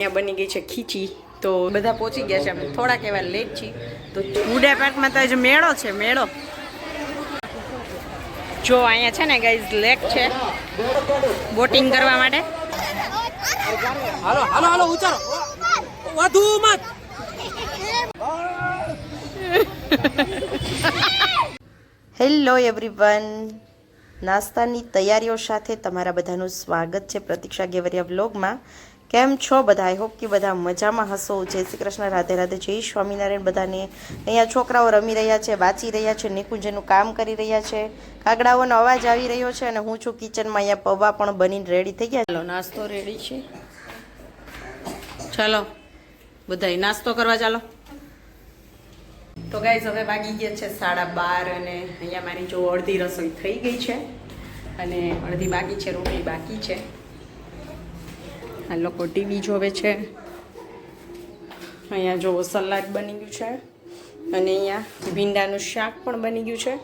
અહીંયા બની ગઈ છે ખીચી. તો બધા પહોંચી ગયા છે. અમે થોડાક એવા લેટ છીએ. તો હુડા પાર્કમાં તો મેળો છે મેળો. જો અહીંયા છે ને ગાઈઝ લેક છે. બોટિંગ કરવા માટે. હાલો હાલો હાલો ઉચારો વધુ મત. હેલો એવરીવન નાસ્તાની તૈયારીઓ સાથે તમારા બધાનું સ્વાગત છે પ્રતીક્ષા ગેવરિયા વ્લોગમાં કેમ છો બધા? આઈ હોપ કે બધા મજામાં હશો. જય શ્રી કૃષ્ણ, રાધે રાધે. જય સ્વામિનારાયણ બધાને. અહીંયા છોકરાઓ રમી રહ્યા છે, વાંચી રહ્યા છે, નિકુંજનું કામ કરી રહ્યા છે. કાગડાઓનો અવાજ આવી રહ્યો છે અને હું છું કિચનમાં. અહીંયા પૌવા પણ બનીને રેડી થઈ ગયા. ચાલો, નાસ્તો રેડી છે. ચાલો, બધાય નાસ્તો કરવા ચાલો. તો ગાઈઝ હવે વાગી ગયા છે સાડા બાર અને અહીંયા મારી જો અડધી રસોઈ થઈ ગઈ છે. અને અડધી બાકી છે, રોટલી બાકી છે. આ લોકો ટીવી જોવે છે. અહીંયા જોવો સલાડ બની ગયું છે અને અહીંયા ભીંડાનું શાક પણ બની ગયું છે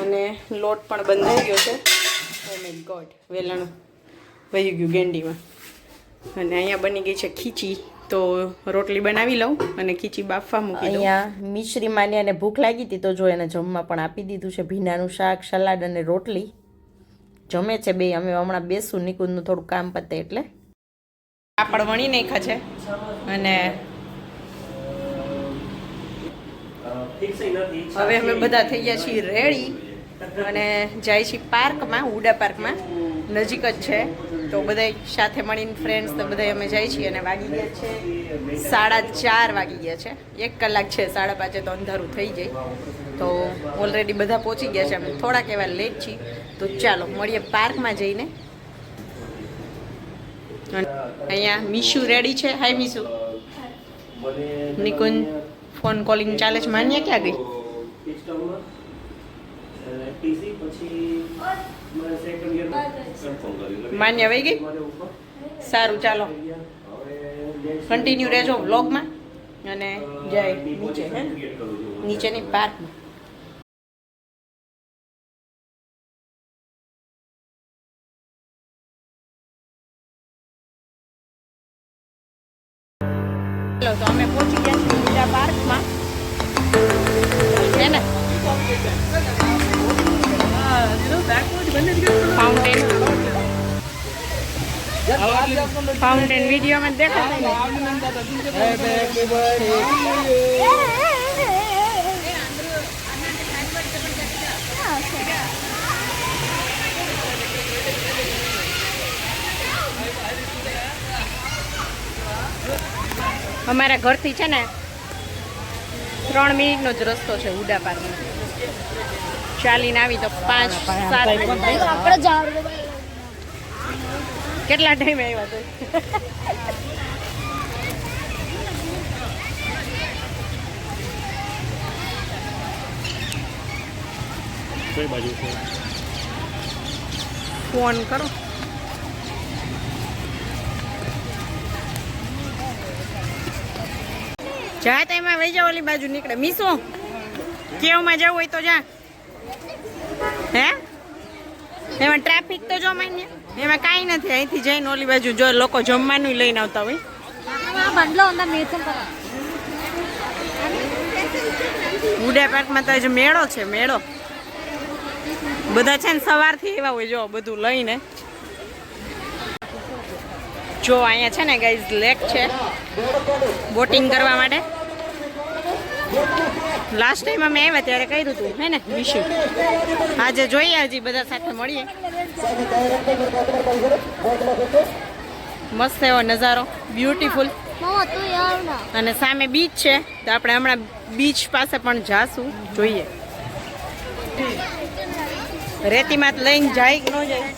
અને લોટ પણ બંધાઈ ગયો છે. ઓ માય ગોડ વેલણ વહી ગયું ગેંડીમાં. અને અહીંયા બની ગઈ છે ખીચી. તો રોટલી બનાવી લઉં અને ખીચી બાફવા મૂકી અહીંયા મિશ્રી માની અને ભૂખ લાગી હતી તો જો એને જમવા પણ આપી દીધું છે. ભીંડાનું શાક, સલાડ અને રોટલી. જમે છે બે, અમે હમણાં બેસું, નિકુંજનું થોડું કામ પતે એટલે. પાપડ વણી નાખ્યા છે અને હવે અમે બધા થઈ ગયા છીએ રેડી અને જાય છીએ પાર્કમાં, ઉડા પાર્કમાં. નજીક જ છે. તો બધા સાથે મળીને ફ્રેન્ડ્સ તો બધા અમે જાય છીએ અને વાગી ગયા છે. સાડા ચાર વાગી ગયા છે. એક કલાક છે, સાડા પાંચે તો અંધારું થઈ જાય. તો ઓલરેડી બધા પહોંચી ગયા છે. અમે થોડાક એવા લેટ છીએ. તો ચાલો, મળીએ પાર્કમાં જઈને. અહીંયા મીશુ રેડી છે. Hi Mishu. Nikunj phone calling ચાલે છે. માન્ય ક્યાં ગઈ? માન્ય વહી ગઈ? સારું, ચાલો. કન્ટિન્યુ રહેજો વ્લોગમાં અને જાય નીચે, હે નીચેની પાર્કમાં ચાલો તો અમે પહોંચી ગયા છીએ બીજા પાર્કમાં. છે ને? ફાઉન્ટેન ફાઉન્ટેન વિડીયોમાં દેખાતા અમારા ઘરથી છે ને ત્રણ મિનિટનો જ રસ્તો છે ઉડા પાર્કનો ચાલીને આવી તો પાંચ સાત કેટલા ટાઈમે આવ્યા તો ફોન કરો. જા તો એમાં વહી જાઓ ઓલી બાજુ નીકળે. મીસો કેવમાં જવું હોય તો જા. હે? એમાં ટ્રાફિક તો જો માન્ય એમાં કાંઈ નથી. અહીંથી જઈને ઓલી બાજુ જો લોકો જમવાનું લઈને આવતા હોય. ઉડા પાર્કમાં તો આજે મેળો છે મેળો. બધા છે ને સવારથી એવા હોય જો બધું લઈને. જો અહીંયા છે ને ગાઈઝ લેક છે. બોટિંગ કરવા માટે. લાસ્ટ ટાઈમ અમે આવ્યા ત્યારે કર્યું હતું, હે ને? વિશે આજે જોઈએ, હજી બધા સાથે મળીએ. મસ્ત એવો નજારો બ્યુટીફુલ અને સામે બીચ છે, તો આપણે હમણાં બીચ પાસે પણ જાશું, જોઈએ. રેતીમાં તો લઈને જાય કે ન જાય.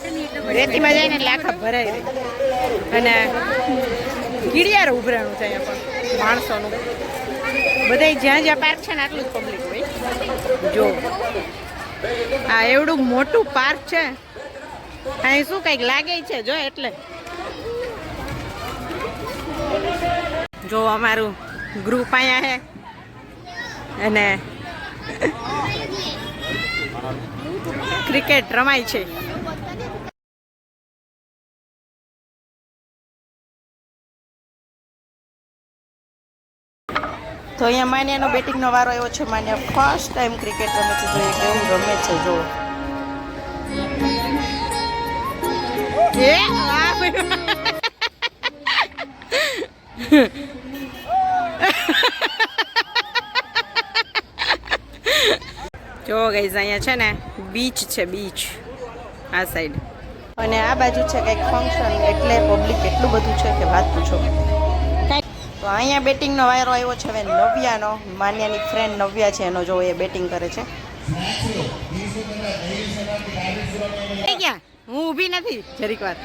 રેતીમાં જાય ને એટલે રહે. અને ગીડિયાર ઉભરાણું છે પણ માણસોનું. બધા જ્યાં જ્યાં પાર્ક છે ને આટલું જ પબ્લિક હોય. જો. આ એવડું મોટું પાર્ક છે. અહીં શું કંઈક લાગે છે? જો એટલે. જો અમારું ગ્રુપ અહીંયા છે. અને ક્રિકેટ રમાય છે. તો અહીંયા માન્યાનો બેટિંગનો વારો આવ્યો છે, માન્યા ફર્સ્ટ ટાઈમ ક્રિકેટ રમે છે જોઈએ કેવું રમે છે, જો. જો ગઈઝ અહીંયા છે ને બીચ છે બીચ આ સાઈડ અને આ બાજુ છે કંઈક ફંક્શન એટલે પબ્લિક એટલું બધું છે કે વાત પૂછો. તો અહીંયા બેટિંગનો વાયરો આવ્યો છે હવે નવ્યાનો. માન્યાની ફ્રેન્ડ નવ્યા છે, એનો જો એ બેટિંગ કરે છે. હું ઊભી નથી, જરીક વાર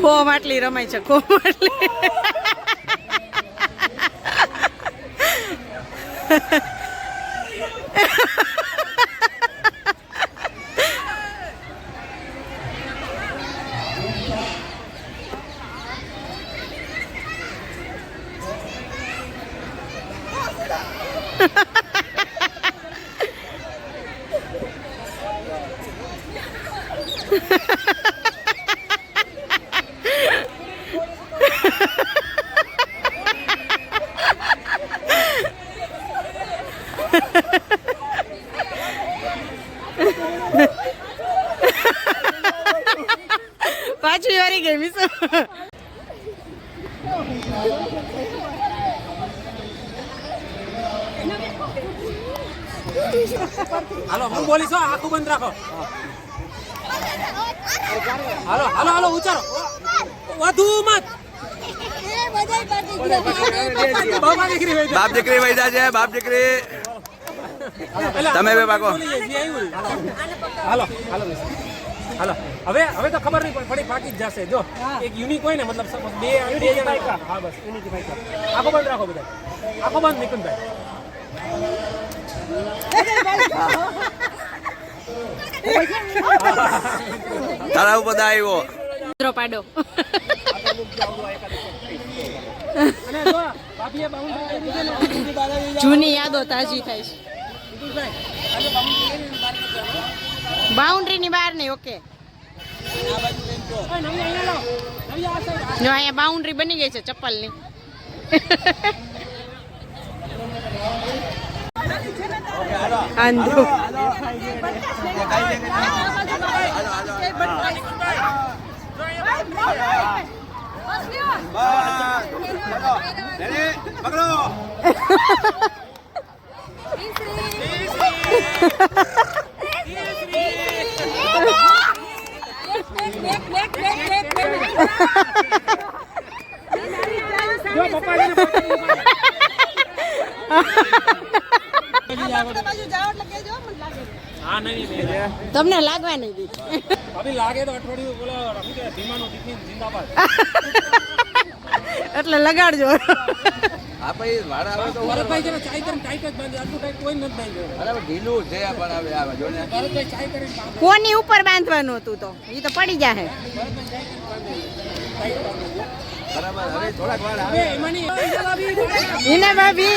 ખો માટલી રમાય છે ખો માટલી પાછી વારી ગઈ મીસુ હાલો હું બોલીશ હો, આખું બંધ રાખો. હાલો હાલો હાલો ઉચારો વધુ મત. બાપ દીકરી વૈદા છે. બાપ દીકરી તમે બે ભાગો. હાલો હાલો હાલો. હવે હવે તો ખબર નહીં પણ ફરી પાકી જ જશે. જો એક યુનિક હોય ને મતલબ બે બે જણા હા બસ યુનિક ફાઈકા આખો બંધ રાખો બધા. આખો બંધ નિકુંજભાઈ. તારા ઉપર આવ્યો. મિત્રો પાડો. ને, જૂની યાદો તાજી થાય છે. બાઉન્ડ્રીની બહાર નહીં ઓકે. જો અહીંયા બાઉન્ડ્રી બની ગઈ છે ચપ્પલની. આંધળો પકડો જો પપ્પાજીને પકડી હા નહીં નહીં. તમને લાગવા નહીં દીધી. ભાભી લાગે તો અઠવાડિયું બોલો શું કહેવાય? ધીમાનું જિંદાબાદ. એટલે લગાડજો. આ પછી વાળા આવે તો ભરતભાઈ જરા ચાય કરીને ટાઈટ જ બાંધી. આટલું ટાઈટ કોઈ નથી બાંધ્યું. બરાબર ઢીલું છે પણ આવે ભરતભાઈ કરીને કોની ઉપર બાંધવાનું હતું તો? એ તો પડી જાય બરાબર હવે થોડાક આવે. એમાંની ભાભી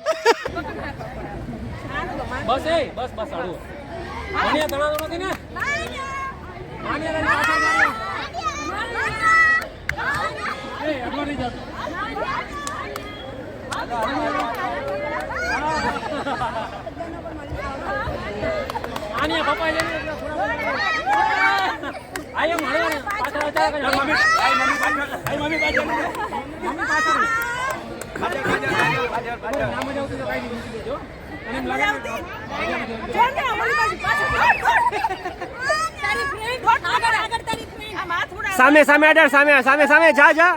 બસ એ બસ બસ આડું માન્યા તણાવ નથી ને માન્યા પાછળ. એ આગળ નહીં જાતો. માન્યા પપ્પા લઈને એટલે થોડા આ એમ હળવા પાછળ અચાનક જ મમ્મી આઈ મમ્મી પાછળ. મમ્મી પાછળ. સામે સામે અડાર સામે સામે સામે જા જા.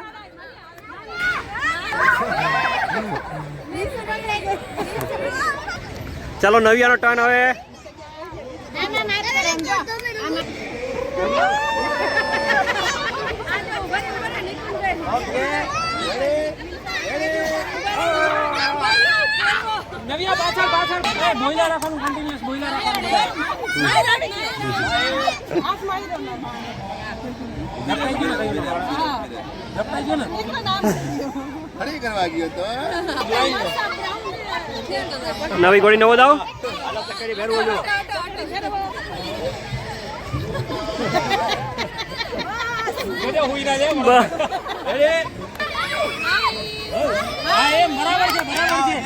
ચાલો નવિયાનો ટર્ન હવે ઓકે રેડી રેડી નવ્યા પાછળ પાછળ. એ બોઈલર રાખવાનું કન્ટિન્યુઅસ બોઈલર રાખવાનું બધા. ઝપટાઈ ગયું ને ગયો રીતે? ઝપટાઈ ગયો ને? ખરી કરવા ગયો તો નવી ગોળી નવો દાવ? જોજે હુઈ ના લે અરે હા એમ બરાબર છે બરાબર છે.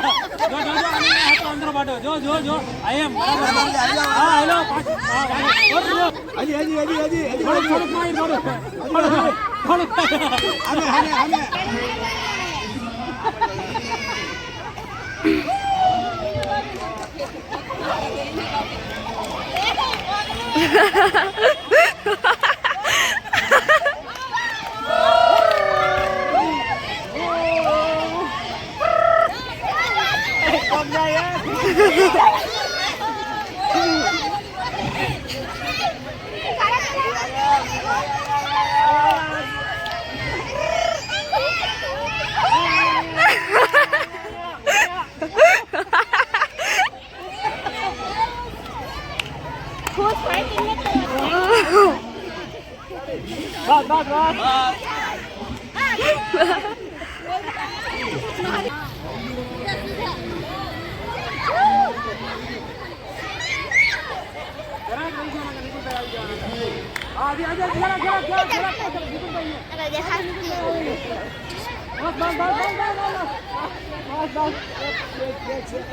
ઓ! જો જો જો આને હાથ અંદર બાટો જો જો જો આ એમ બરાબર હા હેલો પાછું હા પાછું થોડુંક હજી હજી હજી હજી હજી થોડુંક થોડુંક મારી Abi hadi hadi yarak yarak yarak yarak yarak gidin dayı. Evet yarak. Bak bak bak bak bak bak. Bak bak. Geç geç geç.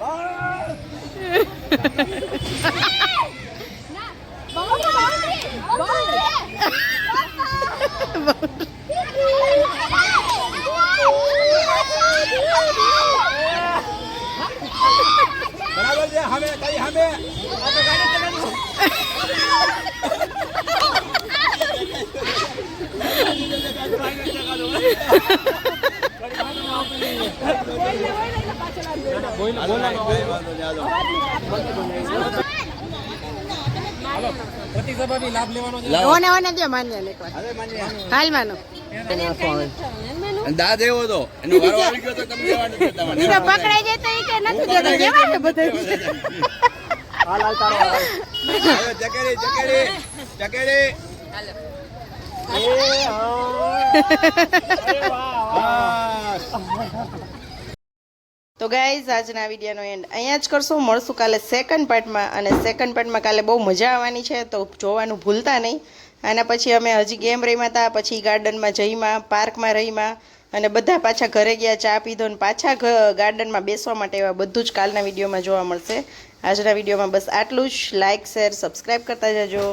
Aa! દાદ એવો હતો એનો વારો આવી ગયો તો તમે લેવાનું છે તમારે. પકડાઈ જાય તો ઈ કે નથી દેતા. દેવાનું બધું? હવે ચકેડી ચકેડી ચકેડી તો ગાઈઝ આજના વિડીયોનો એન્ડ અહીંયા જ કરશું, મળશું કાલે સેકન્ડ પાર્ટમાં અને સેકન્ડ પાર્ટમાં કાલે બહુ મજા આવવાની છે, તો જોવાનું ભૂલતા નહીં. આના પછી અમે હજી ગેમ રહીમાં હતા પછી ગાર્ડનમાં જઈમાં પાર્કમાં રહીમાં અને બધા પાછા ઘરે ગયા, ચા પીધો ને પાછા ગાર્ડનમાં બેસવા માટે એવા બધું જ કાલના વિડીયોમાં જોવા મળશે. આજના વિડીયોમાં બસ આટલું જ. લાઇક શેર સબસ્ક્રાઈબ કરતા જજો.